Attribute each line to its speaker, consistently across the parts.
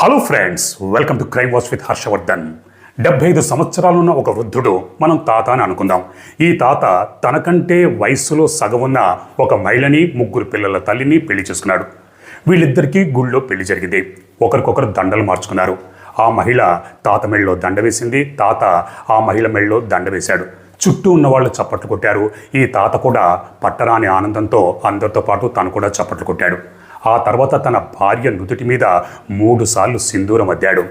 Speaker 1: Hello friends welcome to crime watch with Harshavardhan డెబ్బై ఐదు సంవత్సరాలున్న ఒక వృద్ధుడు మనం తాత అని అనుకుందాం. ఈ తాత తనకంటే వయస్సులో సగం ఉన్న ఒక మహిళని ముగ్గురు పిల్లల తల్లిని పెళ్ళి చేసుకున్నాడు. వీళ్ళిద్దరికీ గుళ్ళో పెళ్ళి జరిగింది. ఒకరికొకరు దండలు మార్చుకున్నారు. ఆ మహిళ తాత మెళ్ళలో దండ వేసింది. తాత ఆ మహిళ మెళ్ళలో దండ వేశాడు. చుట్టూ ఉన్న వాళ్ళు చప్పట్లు కొట్టారు. ఈ తాత కూడా పట్టరాని ఆనందంతో అందరితో పాటు తను కూడా చప్పట్లు కొట్టాడు. ఆ తర్వాత తన భార్య నుదుటి మీద మూడుసార్లు సింధూరం అద్దాడు.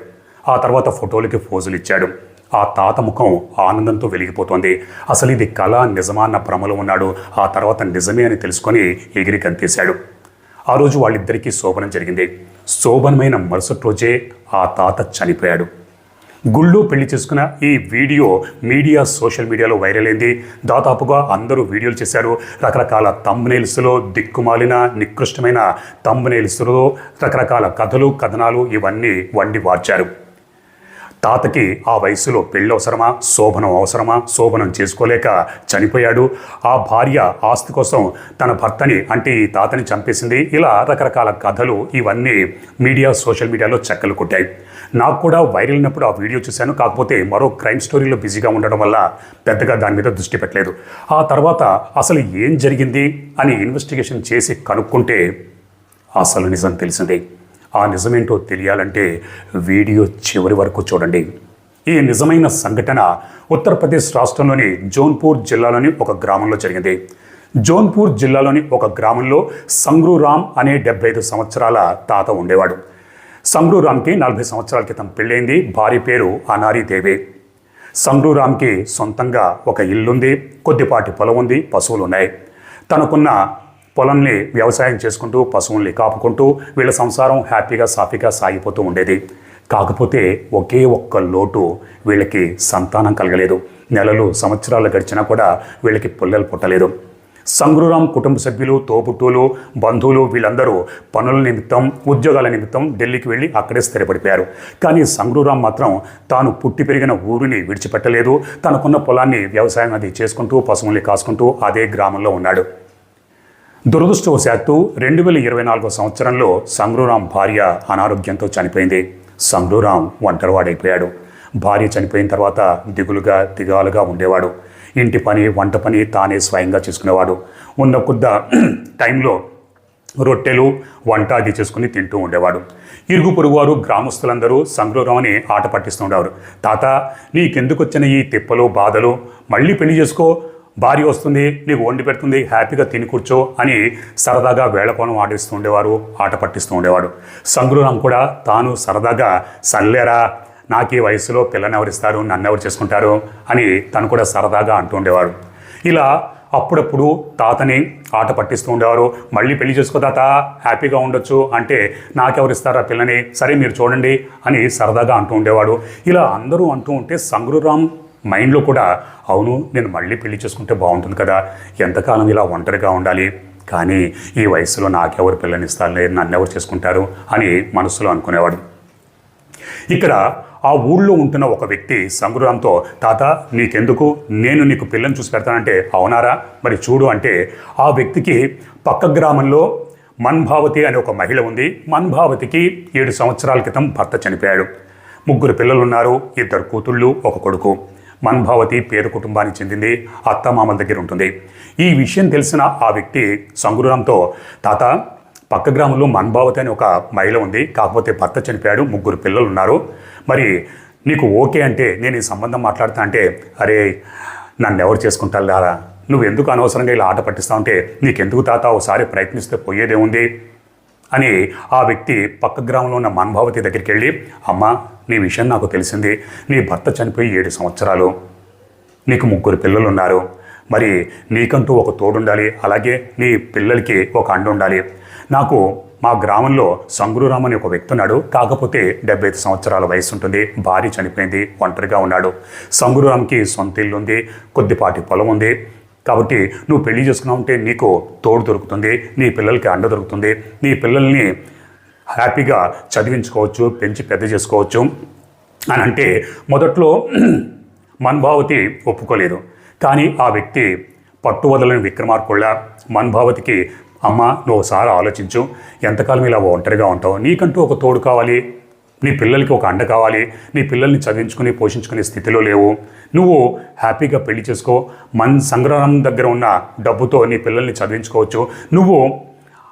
Speaker 1: ఆ తర్వాత ఫోటోలకి ఫోజులు ఇచ్చాడు. ఆ తాత ముఖం ఆనందంతో వెలిగిపోతోంది. అసలు ఇది కళ నిజమా అన్న భ్రమలో ఉన్నాడు. ఆ తర్వాత నిజమే అని తెలుసుకొని ఎగిరి కంతేశాడు ఆ రోజు వాళ్ళిద్దరికీ శోభనం జరిగింది. శోభనమైన మరుసటి రోజే ఆ తాత చనిపోయాడు. గుళ్ళు పెళ్ళి చేసుకున్న ఈ వీడియో మీడియా సోషల్ మీడియాలో వైరల్ అయింది. దాదాపుగా అందరూ వీడియోలు చేశారు. రకరకాల తంబనేల్స్లో దిక్కుమాలిన నికృష్టమైన తంబనేల్స్లో రకరకాల కథలు కథనాలు ఇవన్నీ వండి వార్చారు. తాతకి ఆ వయసులో పెళ్ళి అవసరమా శోభనం అవసరమా? శోభనం చేసుకోలేక చనిపోయాడు. ఆ భార్య ఆస్తి కోసం తన భర్తని అంటే ఈ తాతని చంపేసింది. ఇలా రకరకాల కథలు ఇవన్నీ మీడియా సోషల్ మీడియాలో చెక్కలు కొట్టాయి. నాకు కూడా వైరల్ అయినప్పుడు ఆ వీడియో చూశాను. కాకపోతే మరో క్రైమ్ స్టోరీలో బిజీగా ఉండడం వల్ల పెద్దగా దాని మీద దృష్టి పెట్టలేదు. ఆ తర్వాత అసలు ఏం జరిగింది అని ఇన్వెస్టిగేషన్ చేసి కనుక్కుంటే అసలు నిజం తెలిసిందే. ఆ నిజమేంటో తెలియాలంటే వీడియో చివరి వరకు చూడండి. ఈ నిజమైన సంఘటన ఉత్తరప్రదేశ్ రాష్ట్రంలోని జోన్పూర్ జిల్లాలోని ఒక గ్రామంలో జరిగింది. జోన్పూర్ జిల్లాలోని ఒక గ్రామంలో సంగ్రూరామ్ అనే డెబ్బై ఐదు సంవత్సరాల తాత ఉండేవాడు. సంగ్రూరామ్కి నలభై సంవత్సరాల క్రితం పెళ్ళైంది. భార్య పేరు అనారీదేవి సంగ్రూరామ్కి సొంతంగా ఒక ఇల్లుంది. కొద్దిపాటి పొలం ఉంది. పశువులు ఉన్నాయి తనకున్న పొలంని వ్యవసాయం చేసుకుంటూ పశువుల్ని కాపుకుంటూ వీళ్ళ సంసారం హ్యాపీగా సాఫీగా సాగిపోతూ ఉండేది. కాకపోతే ఒకే ఒక్క లోటు వీళ్ళకి సంతానం కలగలేదు. నెలలు సంవత్సరాలు గడిచినా కూడా వీళ్ళకి పుల్లలు పుట్టలేదు. సంగ్రూరాం కుటుంబ సభ్యులు తోబుట్టువులు బంధువులు వీళ్ళందరూ పనుల నిమిత్తం ఉద్యోగాల నిమిత్తం ఢిల్లీకి వెళ్ళి అక్కడే స్థిరపడిపోయారు. కానీ సంగ్రూరాం మాత్రం తాను పుట్టి పెరిగిన ఊరిని విడిచిపెట్టలేదు. తనకున్న పొలాన్ని వ్యవసాయం అది చేసుకుంటూ పశువుల్ని కాసుకుంటూ అదే గ్రామంలో ఉన్నాడు. దురదృష్టవశాత్తు రెండు వేల ఇరవై నాలుగో సంవత్సరంలో సంగ్రూరాం భార్య అనారోగ్యంతో చనిపోయింది. సంగ్రూరాం ఒంటరివాడైపోయాడు. భార్య చనిపోయిన తర్వాత దిగులుగా దిగాలుగా ఉండేవాడు. ఇంటి పని వంట పని తానే స్వయంగా చేసుకునేవాడు. ఉన్న కొద్ద టైంలో రొట్టెలు వంట అది చేసుకుని తింటూ ఉండేవాడు. ఇరుగు పొరుగువారు గ్రామస్తులందరూ సంగ్రూరామని ఆట పట్టిస్తూ ఉండేవారు. తాత నీకెందుకు వచ్చిన ఈ తిప్పలు బాధలు? మళ్ళీ పెళ్ళి చేసుకో భార్య వస్తుంది నీకు వండి పెడుతుంది హ్యాపీగా తిని కూర్చో అని సరదాగా వేళకోణం ఆడిస్తూ ఉండేవారు ఆట పట్టిస్తూ ఉండేవాడు. సంగ్రూరం కూడా తాను సరదాగా సల్లేరా నాకు ఈ వయసులో పిల్లని ఎవరిస్తారు నన్ను ఎవరు చేసుకుంటారు? అని తను కూడా సరదాగా అంటూ ఉండేవాడు. ఇలా అప్పుడప్పుడు తాతని ఆట పట్టిస్తూ ఉండేవారు. మళ్ళీ పెళ్ళి చేసుకో తాత హ్యాపీగా ఉండొచ్చు అంటే నాకెవరు ఆ పిల్లని? సరే మీరు చూడండి అని సరదాగా అంటూ ఉండేవాడు. ఇలా అందరూ అంటూ ఉంటే సంగ్రూరామ్ మైండ్లో కూడా అవును నేను మళ్ళీ పెళ్ళి చేసుకుంటే బాగుంటుంది కదా ఎంతకాలం ఇలా ఒంటరిగా ఉండాలి? కానీ ఈ వయసులో నాకెవరు పిల్లనిస్తారు నన్ను ఎవరు చేసుకుంటారు అని మనసులో అనుకునేవాడు. ఇక్కడ ఆ ఊళ్ళో ఉంటున్న ఒక వ్యక్తి సంగ్రాంతో తాత నీకెందుకు? నేను నీకు పిల్లని చూసి పెడతానంటే అవునారా? మరి చూడు అంటే ఆ వ్యక్తికి పక్క గ్రామంలో మన్భావతి అనే ఒక మహిళ ఉంది. మన్భావతికి ఏడు సంవత్సరాల క్రితం భర్త చనిపోయాడు. ముగ్గురు పిల్లలు ఉన్నారు ఇద్దరు కూతుళ్ళు ఒక కొడుకు. మన్భావతి పేద కుటుంబానికి చెందింది అత్తమామల దగ్గర ఉంటుంది. ఈ విషయం తెలిసిన ఆ వ్యక్తి సంగురాంతో తాత పక్క గ్రామంలో మన్భావతి అని ఒక మహిళ ఉంది కాకపోతే భర్త చనిపోయాడు ముగ్గురు పిల్లలు ఉన్నారు. మరి నీకు ఓకే అంటే నేను ఈ సంబంధం మాట్లాడుతా అంటే అరే నన్ను ఎవరు చేసుకుంటారు? లారా నువ్వు ఎందుకు అనవసరంగా ఇలా ఆట పట్టిస్తావు అంటే నీకెందుకు తాత ఒకసారి ప్రయత్నిస్తే పోయేదేముంది? అని ఆ వ్యక్తి పక్క గ్రామంలో ఉన్న మన్భావతి దగ్గరికి వెళ్ళి అమ్మ నీ విషయం నాకు తెలిసింది. నీ భర్త చనిపోయి ఏడు సంవత్సరాలు. నీకు ముగ్గురు పిల్లలు ఉన్నారు మరి నీకంటూ ఒక తోడుండాలి. అలాగే నీ పిల్లలకి ఒక అండ ఉండాలి నాకు మా గ్రామంలో సంగురురామ్ అని ఒక వ్యక్తి ఉన్నాడు. కాకపోతే డెబ్బై ఐదు సంవత్సరాల వయసు ఉంటుంది భార్య చనిపోయింది. ఒంటరిగా ఉన్నాడు. సంగురురామ్కి సొంత ఇల్లు ఉంది కొద్దిపాటి పొలం ఉంది కాబట్టి నువ్వు పెళ్ళి చేసుకున్నావు అంటే నీకు తోడు దొరుకుతుంది నీ పిల్లలకి అండ దొరుకుతుంది నీ పిల్లల్ని హ్యాపీగా చదివించుకోవచ్చు పెంచి పెద్ద చేసుకోవచ్చు అని అంటే మొదట్లో మన్భావతి ఒప్పుకోలేదు. కానీ ఆ వ్యక్తి పట్టు వదలని విక్రమార్కుళ్ళ మన్భావతికి అమ్మ నువ్వు ఒకసారి ఆలోచించు ఎంతకాలం ఇలా ఒంటరిగా ఉంటావు? నీకంటూ ఒక తోడు కావాలి నీ పిల్లలకి ఒక అండ కావాలి నీ పిల్లల్ని చదివించుకుని పోషించుకునే స్థితిలో లేవు. నువ్వు హ్యాపీగా పెళ్ళి చేసుకో మన్ సంగ్రహం దగ్గర ఉన్న డబ్బుతో నీ పిల్లల్ని చదివించుకోవచ్చు. నువ్వు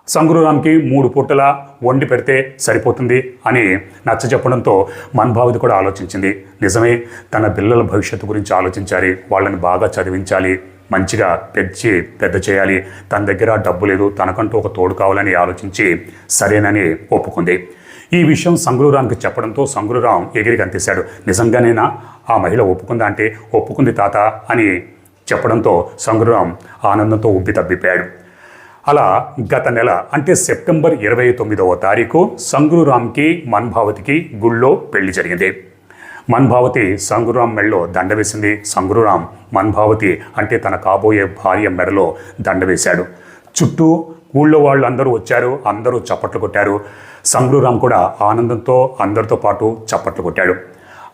Speaker 1: సంగ్రహానికి మూడు పూటల వండి పెడితే సరిపోతుంది అని నచ్చ చెప్పడంతో మన్భావతి కూడా ఆలోచించింది. నిజమే తన పిల్లల భవిష్యత్తు గురించి ఆలోచించాలి వాళ్ళని బాగా చదివించాలి మంచిగా పెంచి పెద్ద చేయాలి. తన దగ్గర డబ్బు లేదు తనకంటూ ఒక తోడు కావాలని ఆలోచించి సరేనని ఒప్పుకుంది. ఈ విషయం సంగ్రూరాంకి చెప్పడంతో సంగ్రూరాం ఎగిరి కనిపిశాడు నిజంగానేనా? ఆ మహిళ ఒప్పుకుందా అంటే ఒప్పుకుంది తాత అని చెప్పడంతో సంగ్రూరాం ఆనందంతో ఉబ్బి తబ్బిపోయాడు. అలా గత నెల అంటే సెప్టెంబర్ ఇరవై తొమ్మిదవ తారీఖు సంగ్రూరామ్కి మన్భావతికి గుళ్ళో పెళ్ళి జరిగింది. మన్భావతి సంగ్రూరాం మెడలో దండ వేసింది. సంగ్రూరాం మన్భావతి అంటే తన కాబోయే భార్య మెడలో దండ వేశాడు. చుట్టూ ఊళ్ళో వాళ్ళు అందరూ వచ్చారు. అందరూ చప్పట్లు కొట్టారు. సంగ్రూరామ్ కూడా ఆనందంతో అందరితో పాటు చప్పట్లు కొట్టాడు.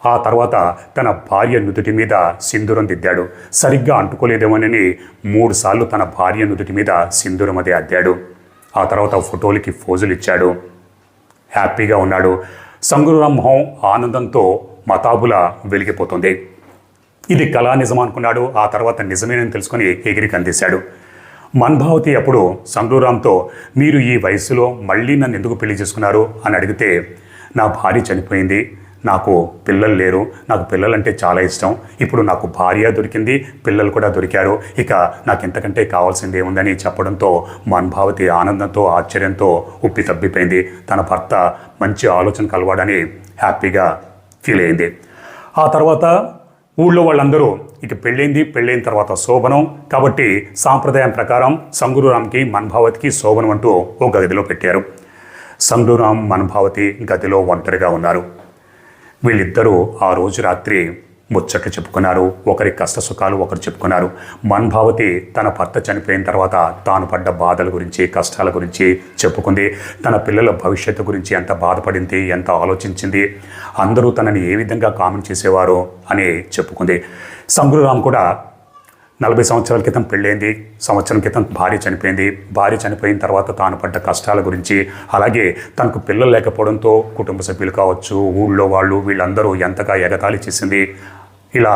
Speaker 1: ఆ తర్వాత తన భార్య నుదుటి మీద సింధూరం దిద్దాడు. సరిగ్గా అంటుకోలేదేమోనని మూడుసార్లు తన భార్య నుదుటి మీద సింధూరం అదే అద్దాడు. ఆ తర్వాత ఫోటోలకి ఫోజులు ఇచ్చాడు. హ్యాపీగా ఉన్నాడు. సంగురాం మొహం ఆనందంతో మతాబుల వెలిగిపోతుంది. ఇది కళా నిజం అనుకున్నాడు. ఆ తర్వాత నిజమేనని తెలుసుకొని ఎగిరి కందేశాడు. మన్భావతి అప్పుడు సంగ్రూరాంతో మీరు ఈ వయసులో మళ్ళీ నన్ను ఎందుకు పెళ్ళి చేసుకున్నారు? అని అడిగితే నా భార్య చనిపోయింది నాకు పిల్లలు లేరు నాకు పిల్లలంటే చాలా ఇష్టం ఇప్పుడు నాకు భార్య దొరికింది పిల్లలు కూడా దొరికారు ఇక నాకు ఇంతకంటే కావాల్సింది ఏముందని చెప్పడంతో మన్భావతి ఆనందంతో ఆశ్చర్యంతో ఉప్పి తబ్బిపోయింది. తన భర్త మంచి ఆలోచన కలవాడని హ్యాపీగా ఫీల్ అయింది. ఆ తర్వాత ఊళ్ళో వాళ్ళందరూ ఇక పెళ్ళైంది పెళ్ళైన తర్వాత శోభనం. కాబట్టి సాంప్రదాయం ప్రకారం సంగురురామ్కి మన్భావతికి శోభనం అంటూ ఓ గదిలో పెట్టారు. సంగురురామ్ మన్భావతి గదిలో ఒంటరిగా ఉన్నారు. వీళ్ళిద్దరూ ఆ రోజు రాత్రి ముచ్చట్లు చెప్పుకున్నారు. ఒకరి కష్ట సుఖాలు ఒకరు చెప్పుకున్నారు. మన్భావతి తన భర్త చనిపోయిన తర్వాత తాను పడ్డ బాధల గురించి కష్టాల గురించి చెప్పుకుంది. తన పిల్లల భవిష్యత్తు గురించి ఎంత బాధపడింది ఎంత ఆలోచించింది అందరూ తనని ఏ విధంగా కామెంట్ చేసేవారు అని చెప్పుకుంది. సంగురురామ్ కూడా నలభై సంవత్సరాల క్రితం పెళ్ళైంది. సంవత్సరం క్రితం భార్య చనిపోయింది. భార్య చనిపోయిన తర్వాత తాను పడ్డ కష్టాల గురించి అలాగే తనకు పిల్లలు లేకపోవడంతో కుటుంబ సభ్యులు కావచ్చు ఊళ్ళో వాళ్ళు వీళ్ళందరూ ఎంతగా ఎగతాళి చేసింది ఇలా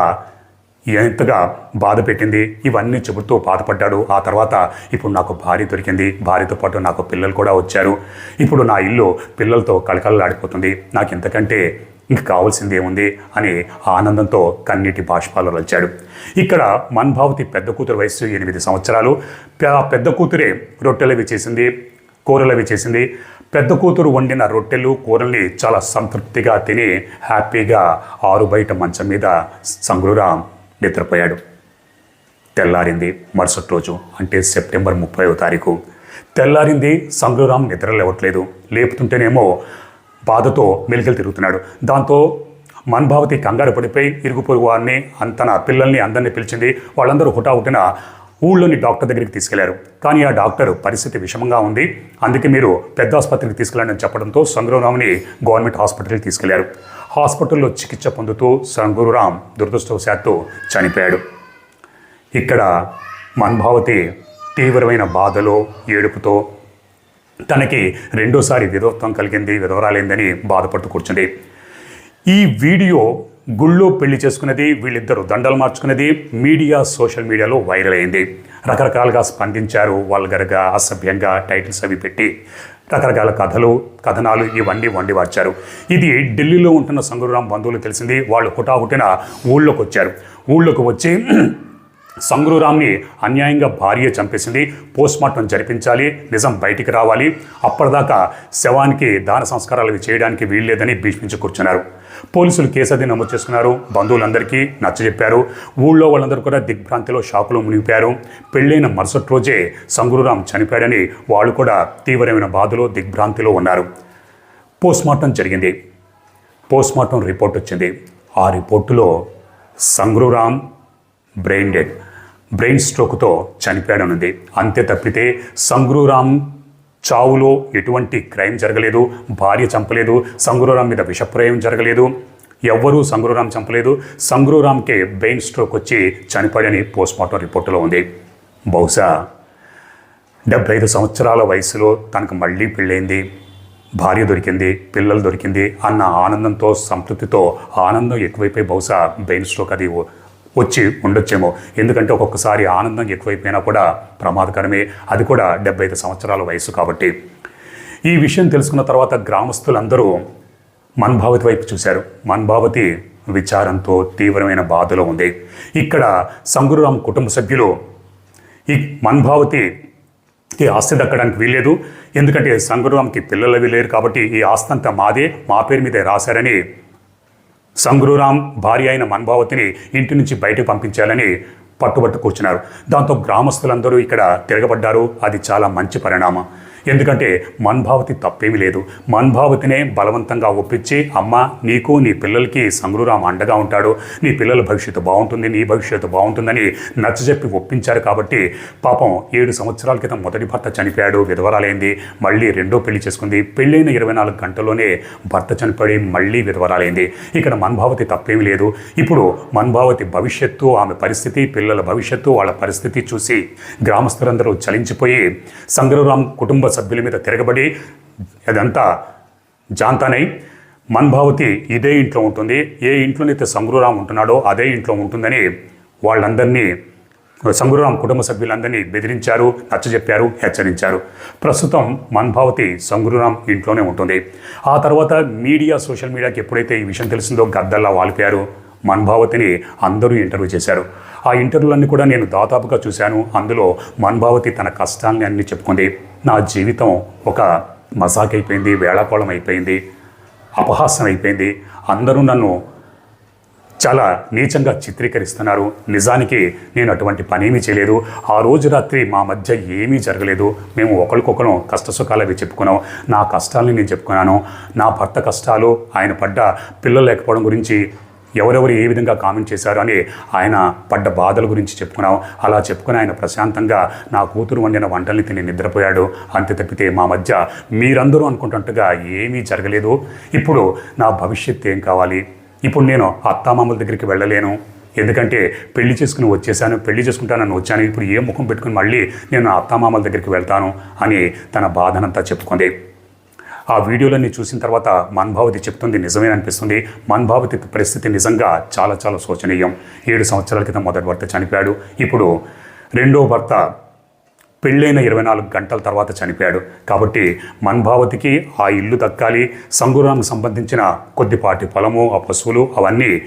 Speaker 1: ఎంతగా బాధ పెట్టింది ఇవన్నీ చెబుతూ బాధపడ్డాడు. ఆ తర్వాత ఇప్పుడు నాకు భార్య దొరికింది భార్యతో పాటు నాకు పిల్లలు కూడా వచ్చారు. ఇప్పుడు నా ఇల్లు పిల్లలతో కళకళలాడిపోతుంది. నాకు ఇంతకంటే ఇంక కావాల్సింది ఏముంది అని ఆనందంతో కన్నీటి బాష్పాలు రల్చాడు ఇక్కడ మన్భావతి పెద్ద కూతురు వయస్సు ఎనిమిది సంవత్సరాలు. పెద్ద కూతురే రొట్టెలవి చేసింది కూరలవి చేసింది. పెద్ద కూతురు వండిన రొట్టెలు కూరల్ని చాలా సంతృప్తిగా తిని హ్యాపీగా ఆరు బయట మంచం మీద సంగురురాం నిద్రపోయాడు. తెల్లారింది మరుసటి రోజు అంటే సెప్టెంబర్ ముప్పైవ తారీఖు. తెల్లారింది సంగ్రూరాం నిద్ర లేవట్లేదు. లేపుతుంటేనేమో బాధతో మెలికలు తిరుగుతున్నాడు. దాంతో మన్భావతి కంగారు పడిపోయి ఇరుగు పొరుగు వారిని అంతన తన పిల్లల్ని అందరినీ పిలిచింది. వాళ్ళందరూ హుటాహుటిన ఊళ్ళోని డాక్టర్ దగ్గరికి తీసుకెళ్ళారు. కానీ ఆ డాక్టర్ పరిస్థితి విషమంగా ఉంది. అందుకే మీరు పెద్ద ఆసుపత్రికి తీసుకెళ్ళండి చెప్పడంతో సంగ్రూరామ్ని గవర్నమెంట్ హాస్పిటల్కి తీసుకెళ్ళారు. హాస్పిటల్లో చికిత్స పొందుతూ సంగ్రూరాం దురదృష్టవశాత్తు చనిపోయాడు. ఇక్కడ మన్భావతి తీవ్రమైన బాధలో ఏడుపుతో తనకి రెండోసారి విధవత్వం కలిగింది విధవరాలైందని బాధపడుతూ కూర్చుంది. ఈ వీడియో గుళ్ళో పెళ్ళి చేసుకున్నది వీళ్ళిద్దరూ దండలు మార్చుకున్నది మీడియా సోషల్ మీడియాలో వైరల్ అయింది. రకరకాలుగా స్పందించారు వల్గర్గా అసభ్యంగా టైటిల్స్ అవి పెట్టి రకరకాల కథలు కథనాలు ఇవన్నీ వండివార్చారు. ఇది ఢిల్లీలో ఉంటున్న సంగురాం బంధువులు తెలిసింది. వాళ్ళు హుటాహుటిన ఊళ్ళోకి వచ్చారు ఊళ్ళోకి వచ్చి సంగ్రూరామ్ని అన్యాయంగా భార్య చంపేసింది. పోస్ట్మార్టం జరిపించాలి. నిజం బయటికి రావాలి. అప్పటిదాకా శవానికి దాన సంస్కారాలు చేయడానికి వీల్లేదని భీష్మించి కూర్చున్నారు. పోలీసులు కేసు అది నమోదు చేసుకున్నారు. బంధువులందరికీ నచ్చజెప్పారు ఊళ్ళో వాళ్ళందరూ కూడా దిగ్భ్రాంతిలో షాకులో మునిగిపోయారు. పెళ్ళైన మరుసటి రోజే సంగురురాం చనిపోయాడని వాళ్ళు కూడా తీవ్రమైన బాధలో దిగ్భ్రాంతిలో ఉన్నారు. పోస్ట్మార్టం జరిగింది. పోస్ట్మార్టం రిపోర్ట్ వచ్చింది. ఆ రిపోర్టులో సంగ్రూరామ్ బ్రెయిన్ డెడ్. బ్రెయిన్ స్ట్రోక్తో చనిపోయాడనుంది. అంతే తప్పితే సంగ్రూరామ్ చావులో ఎటువంటి క్రైమ్ జరగలేదు. భార్య చంపలేదు. సంగ్రూరామ్ మీద విషప్రయం జరగలేదు. ఎవ్వరూ సంగ్రూరామ్ చంపలేదు. సంగ్రూరామ్కే బ్రెయిన్ స్ట్రోక్ వచ్చి చనిపోయాడని పోస్ట్మార్టం రిపోర్టులో ఉంది. బహుశా డెబ్బై ఐదు సంవత్సరాల వయసులో తనకు మళ్ళీ పెళ్ళైంది భార్య దొరికింది పిల్లలు దొరికింది అన్న ఆనందంతో సంతృప్తితో ఆనందం ఎక్కువైపోయి బహుశా బెయిన్ స్ట్రోక్ అది వచ్చి ఉండొచ్చేమో. ఎందుకంటే ఒక్కొక్కసారి ఆనందం ఎక్కువైపోయినా కూడా ప్రమాదకరమే. అది కూడా డెబ్బై ఐదు సంవత్సరాల వయసు కాబట్టి. ఈ విషయం తెలుసుకున్న తర్వాత గ్రామస్తులందరూ మన్భావతి వైపు చూశారు. మన్భావతి విచారంతో తీవ్రమైన బాధలో ఉంది. ఇక్కడ సంగురురామ్ కుటుంబ సభ్యులు ఈ మన్భావతికి ఆస్తి దక్కడానికి వీల్లేదు. ఎందుకంటే సంగురురామ్కి పిల్లలు అవి లేరు కాబట్టి ఈ ఆస్తి అంతా మాదే మా పేరు మీదే రాశారని సంగ్రూరాం భార్య అయిన మన్భావతిని ఇంటి నుంచి బయటకు పంపించాలని పట్టుబట్టు కూర్చున్నారు. దాంతో గ్రామస్తులందరూ ఇక్కడ తిరగబడ్డారు. అది చాలా మంచి పరిణామం. ఎందుకంటే మన్భావతి తప్పేమీ లేదు. మన్భావతినే బలవంతంగా ఒప్పించి అమ్మ నీకు నీ పిల్లలకి సంగ్రూరామ్ అండగా ఉంటాడు. నీ పిల్లల భవిష్యత్తు బాగుంటుంది నీ భవిష్యత్తు బాగుంటుందని నచ్చజెప్పి ఒప్పించారు కాబట్టి పాపం ఏడు సంవత్సరాల క్రితం మొదటి భర్త చనిపోయాడు విధవరాలైంది మళ్ళీ రెండో పెళ్ళి చేసుకుంది. పెళ్ళైన ఇరవై నాలుగు గంటల్లోనే భర్త చనిపోయి మళ్ళీ విధవరాలైంది. ఇక్కడ మన్భావతి తప్పేమీ లేదు. ఇప్పుడు మన్భావతి భవిష్యత్తు ఆమె పరిస్థితి పిల్లల భవిష్యత్తు వాళ్ళ పరిస్థితి చూసి గ్రామస్తులందరూ చలించిపోయి సంగ్రరామ్ కుటుంబ సభ్యుల మీద తిరగబడి అదంతా జాంతానై మన్భావతి ఇదే ఇంట్లో ఉంటుంది. ఏ ఇంట్లోనైతే సంగ్రూరామ్ ఉంటున్నాడో అదే ఇంట్లో ఉంటుందని వాళ్ళందరినీ సంగురాం కుటుంబ సభ్యులందరినీ బెదిరించారు నచ్చజెప్పారు హెచ్చరించారు. ప్రస్తుతం మన్భావతి సంగురాం ఇంట్లోనే ఉంటుంది. ఆ తర్వాత మీడియా సోషల్ మీడియాకి ఎప్పుడైతే ఈ విషయం తెలిసిందో గద్దల్లా వాలిపోయారు. మన్భావతిని అందరూ ఇంటర్వ్యూ చేశారు. ఆ ఇంటర్వ్యూలన్నీ కూడా నేను దాదాపుగా చూశాను. అందులో మన్భావతి తన కష్టాలని అన్ని చెప్పుకుంది. నా జీవితం ఒక మజాక్ అయిపోయింది వేళాకోళం అయిపోయింది అపహాసం అయిపోయింది అందరూ నన్ను చాలా నీచంగా చిత్రీకరిస్తున్నారు. నిజానికి నేను అటువంటి పనేమీ చేయలేదు. ఆ రోజు రాత్రి మా మధ్య ఏమీ జరగలేదు. మేము ఒకరికొకరం కష్టసుఖాలు అవి చెప్పుకున్నాం. నా కష్టాలని నేను చెప్పుకున్నాను. నా భర్త కష్టాలు ఆయన పడ్డ పిల్లలు లేకపోవడం గురించి ఎవరెవరు ఏ విధంగా కామెంట్ చేశారు అని ఆయన పడ్డ బాధల గురించి చెప్పుకున్నాం. అలా చెప్పుకుని ఆయన ప్రశాంతంగా నా కూతురు వండిన వంటల్ని తిని నిద్రపోయాడు. అంతే తప్పితే మా మధ్య మీరందరూ అనుకుంటున్నట్టుగా ఏమీ జరగలేదు. ఇప్పుడు నా భవిష్యత్తు ఏం కావాలి? ఇప్పుడు నేను అత్తామామల దగ్గరికి వెళ్ళలేను. ఎందుకంటే పెళ్ళి చేసుకుని వచ్చేసాను పెళ్ళి చేసుకుంటానని వచ్చాను. ఇప్పుడు ఏ ముఖం పెట్టుకుని మళ్ళీ నేను నా అత్తామామల దగ్గరికి వెళ్తాను అని తన బాధనంతా చెప్పుకుంది. ఆ వీడియోలన్నీ చూసిన తర్వాత మన్భావతి చెప్తుంది నిజమే అనిపిస్తుంది. మన్భావతి పరిస్థితి నిజంగా చాలా చాలా శోచనీయం. ఏడు సంవత్సరాల క్రితం మొదటి భర్త చనిపోయాడు. ఇప్పుడు రెండో భర్త పెళ్ళైన ఇరవై నాలుగు గంటల తర్వాత చనిపోయాడు. కాబట్టి మన్భావతికి ఆ ఇల్లు దక్కాలి. సంగురానికి సంబంధించిన కొద్దిపాటి పొలము ఆ పశువులు అవన్నీ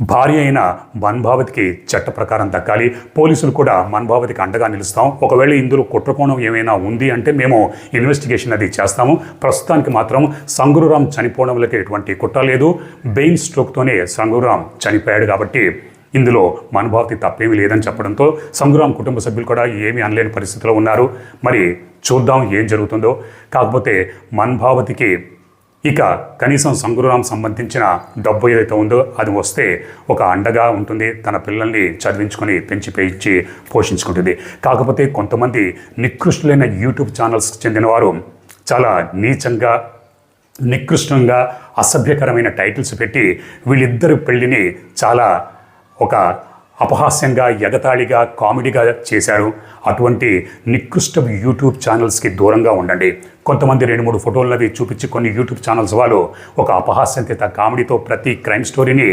Speaker 1: భార్య అయిన మన్భావతికి చట్ట ప్రకారం దక్కాలి. పోలీసులు కూడా మన్భావతికి అండగా నిలుస్తాం. ఒకవేళ ఇందులో కుట్రకోణం ఏమైనా ఉంది అంటే మేము ఇన్వెస్టిగేషన్ అది చేస్తాము. ప్రస్తుతానికి మాత్రం సంగురురాం చనిపోవడంలోకి ఎటువంటి కుట్ర లేదు. బెయిన్ స్ట్రోక్తోనే సంగురురాం చనిపోయాడు కాబట్టి ఇందులో మనుభావతి తప్పేమీ లేదని చెప్పడంతో సంగ్రామ్ కుటుంబ సభ్యులు కూడా ఏమీ అనలేని పరిస్థితిలో ఉన్నారు. మరి చూద్దాం ఏం జరుగుతుందో. కాకపోతే మన్భావతికి ఇక కనీసం సంగురాం సంబంధించిన డబ్బు ఏదైతే ఉందో అది వస్తే ఒక అండగా ఉంటుంది. తన పిల్లల్ని చదివించుకొని పెంచి పెంచి పోషించుకుంటుంది. కాకపోతే కొంతమంది నికృష్టులైన యూట్యూబ్ ఛానల్స్కి చెందినవారు చాలా నీచంగా నికృష్టంగా అసభ్యకరమైన టైటిల్స్ పెట్టి వీళ్ళిద్దరు పెళ్ళిని చాలా ఒక అపహాస్యంగా ఎగతాళిగా కామెడీగా చేశారు. అటువంటి నికృష్ట యూట్యూబ్ ఛానల్స్కి దూరంగా ఉండండి. కొంతమంది రెండు మూడు ఫోటోలను అవి చూపించి కొన్ని యూట్యూబ్ ఛానల్స్ వాళ్ళు ఒక అపహాస్యంతిత కామెడీతో ప్రతి క్రైమ్ స్టోరీని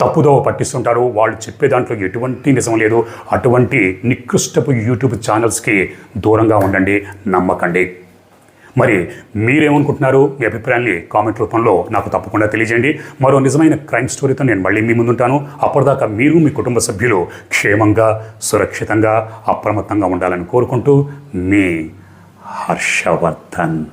Speaker 1: తప్పుదోవ పట్టిస్తుంటారు. వాళ్ళు చెప్పే దాంట్లో ఎటువంటి నిజం లేదు. అటువంటి నికృష్టపు యూట్యూబ్ ఛానల్స్కి దూరంగా ఉండండి. నమ్మకండి. మరి మీరేమనుకుంటున్నారు? మీ అభిప్రాయాన్ని కామెంట్ రూపంలో నాకు తప్పకుండా తెలియజేయండి. మరో నిజమైన క్రైమ్ స్టోరీతో నేను మళ్ళీ మీ ముందుంటాను. అప్పటిదాకా మీరు మీ కుటుంబ సభ్యులు క్షేమంగా సురక్షితంగా అప్రమత్తంగా ఉండాలని కోరుకుంటూ మీ హర్షవర్ధన్.